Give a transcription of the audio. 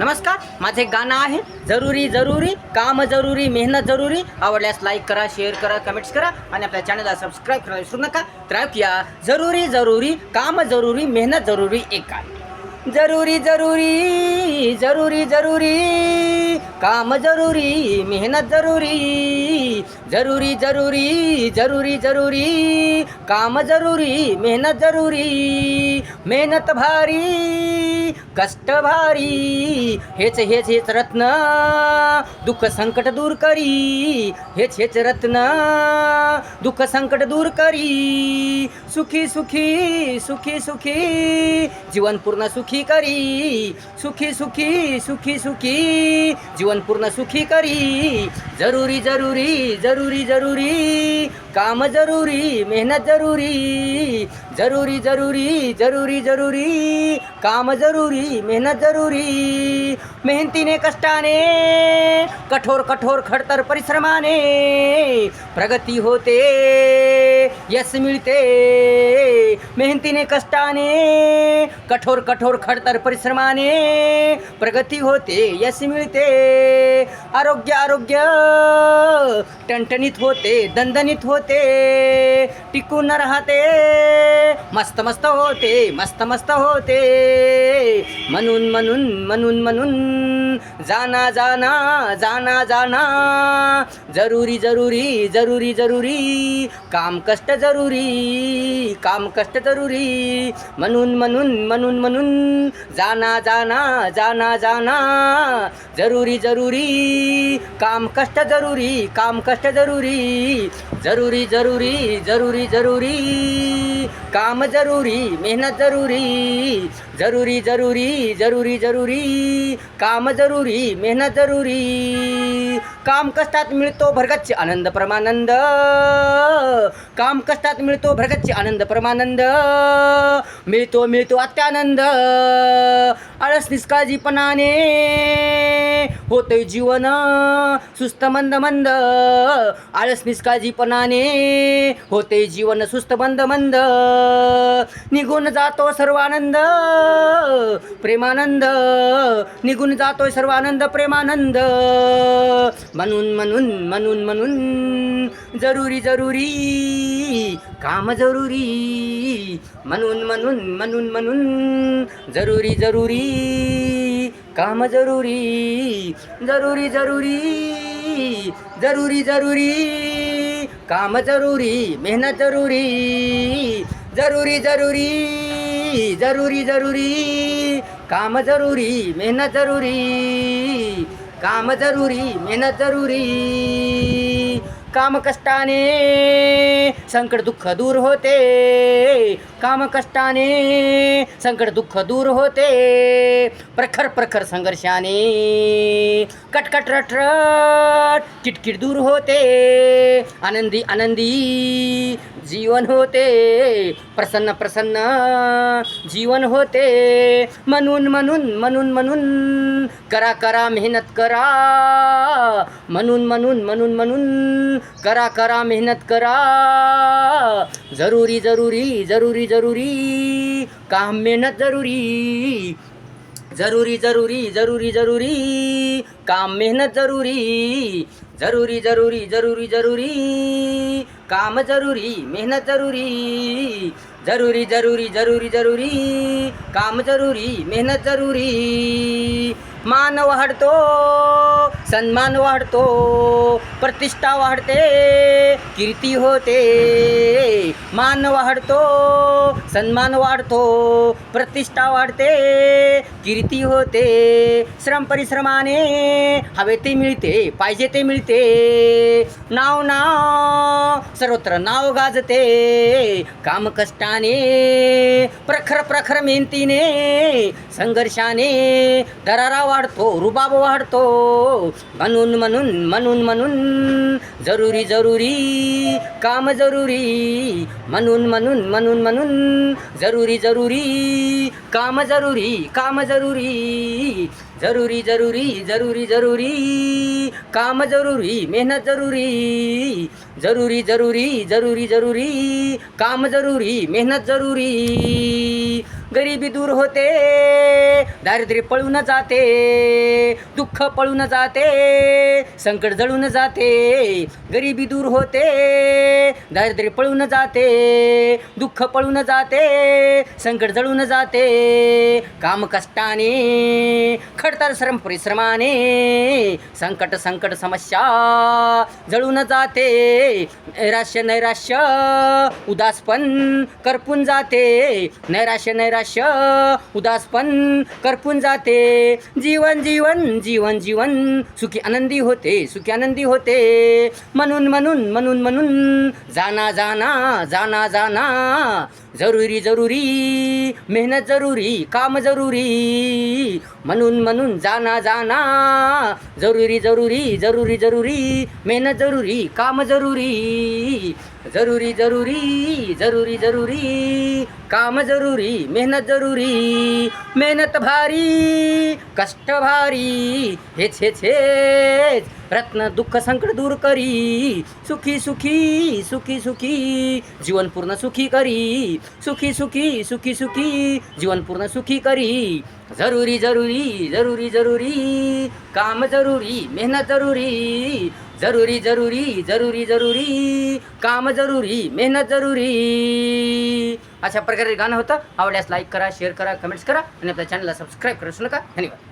नमस्कार माझे गाणं आहे. जरुरी जरुरी काम जरुरी मेहनत जरुरी. आवडल्यास लाईक करा शेअर करा कमेंट्स करा आणि आपल्या चॅनलला सबस्क्राईब करायला विसरू नका. तर ऐकूया जरुरी जरुरी काम जरुरी मेहनत जरुरी एका आहे जरुरी जरुरी जरुरी जरुरी. काम जरुरी मेहनत जरुरी. जरुरी जरुरी जरुरी जरुरी. काम जरुरी मेहनत जरुरी. मेहनत भारी कष्ट भारी. हेच हेच हेच रत्न दुःख संकट दूर करी. हेच हेच रत्न दुःख संकट दूर करी. सुखी सुखी सुखी सुखी. जीवन पूर्ण सुखी करी. सुखी सुखी सुखी सुखी. जीवन पूर्ण सुखी करी. जरुरी जरुरी जरुरी जरुरी. काम जरुरी मेहनत जरुरी जरुरी जरुरी जरुरी जरुरी. काम जरुरी मेहनत जरुरी. मेहनतीने कष्टाने कठोर कठोर खडतर परिश्रमाने प्रगती होते. यश मिळते मेहनतीने कष्टाने, कठोर कठोर खडतर परिश्रमाने, प्रगती होते यश मिळते आरोग्य आरोग्य टणटणीत होते दणदणीत होते राहते, मस्त मस्त होते, मस्त मस्त होते। म्हणून म्हणून म्हणून म्हणून जाना जाना जाना जाना। जरुरी जरुरी जरुरी जरुरी। काम कष्ट जरुरी। काम कष्ट जरुरी। म्हणून म्हणून म्हणून म्हणून। जाना जाना जाना जाना। जरुरी जरुरी। काम कष्ट जरुरी। काम कष्ट जरुरी। जरुरी जरुरी जरुरी जरुरी। काम जरुरी। मेहनत जरुरी। जरुरी जरुरी जरुरी जरुरी. काम जरुरी मेहनत जरुरी. काम कष्टात मिळतो भरगच्च आनंद परमानंद. काम कष्टात मिळतो भरगच्च आनंद परमानंद. मिळतो मिळतो अत्यानंद. आळस निष्काळजीपणाने होतोय जीवन. सुस्त मंद मंद. आळस निष्काळजीपणाने होते जीवन. सुस्त मंद मंद. निघून जातो सर्वानंद. प्रेमानंद निघून जातोय सर्वानंद प्रेमानंद. म्हणून म्हणून म्हणून म्हणून जरुरी जरुरी काम जरुरी. म्हणून म्हणून म्हणून म्हणून जरुरी जरुरी काम जरुरी. जरुरी जरुरी जरुरी जरुरी काम जरुरी मेहनत जरुरी. जरुरी जरुरी जरुरी जरुरी. काम जरुरी मेहनत जरुरी. काम जरुरी मेहनत जरुरी. कामकष्टाने संकट दुःख दूर होते. कामकष्टाने संकट दुःख दूर होते. प्रखर प्रखर संघर्षाने कटकट रटरट किटकिट दूर होते. आनंदी आनंदी जीवन होते. प्रसन्न प्रसन्न जीवन होते. म्हणून म्हणून म्हणून म्हणून करा करा मेहनत करा. म्हणून म्हणून म्हणून म्हणून करा करा मेहनत करा. जरुरी जरुरी जरुरी जरुरी. काम मेहनत जरुरी. जरुरी जरुरी जरुरी जरुरी. काम मेहनत जरुरी. जरुरी जरुरी जरुरी जरुरी. काम जरुरी मेहनत जरुरी. जरुरी जरुरी जरुरी जरुरी. काम जरुरी मेहनत जरुरी. मानव हडतो सन्मान वाढतो प्रतिष्ठा वाढते कीर्ती होते. मान वाढतो सन्मान वाढतो प्रतिष्ठा वाढते कीर्ती होते. श्रम परिश्रमाने हवे ते मिळते पाहिजे ते मिळते. नाव नाव सर्वत्र नाव गाजते. काम कष्टाने प्रखर प्रखर मेहनतीने संघर्षाने दरारा वाढतो रुबाब वाढतो. म्हणून म्हणून म्हणून म्हणून जरुरी जरुरी काम जरुरी. म्हणून म्हणून म्हणून म्हणून जरुरी जरुरी काम जरुरी काम जरुरी. जरुरी जरुरी जरुरी जरुरी काम जरुरी मेहनत जरुरी. जरुरी जरुरी जरुरी जरुरी काम जरुरी मेहनत जरुरी. गरिबी दूर होते दारिद्र्य पळून जाते दुःख पळून जाते संकट जळून जाते गरिबी दूर होते दारिद्र्य पळून जाते दुःख पळून जाते संकट जळून जाते काम कष्टाने खडतर श्रम परिश्रमाने संकट संकट समस्या जळून जाते नैराश्य नैराश्य उदासपण करपून जाते नैराश्य नैराश्य उदासपण करपून जाते. जीवन जीवन जीवन जीवन. सुखी आनंदी होते सुखी आनंदी होते. म्हणून म्हणून म्हणून म्हणून. जाना जाना जाना जाना. जरुरी जरुरी. मेहनत जरुरी काम जरुरी. म्हणून म्हणून जाना जाना. जरुरी जरुरी जरुरी जरुरी. मेहनत जरुरी काम जरुरी. जरुरी जरुरी जरुरी जरुरी. काम जरुरी मेहनत जरुरी. मेहनत भारी कष्ट भारी. हेच हेच हेच. रत्न दुःख संकट दूर करी. सुखी सुखी सुखी सुखी. जीवन पूर्ण सुखी करी. सुखी सुखी सुखी सुखी. जीवन पूर्ण सुखी करी. जरुरी जरुरी जरुरी जरुरी. काम जरुरी मेहनत जरुरी. जरुरी जरुरी जरुरी जरुरी. काम जरुरी मेहनत जरुरी. अशा प्रकारे गाणं होतं. आवडल्यास लाईक करा शेअर करा कमेंट्स करा. आणि आपल्या चॅनलला सबस्क्राईब करू नका. धन्यवाद.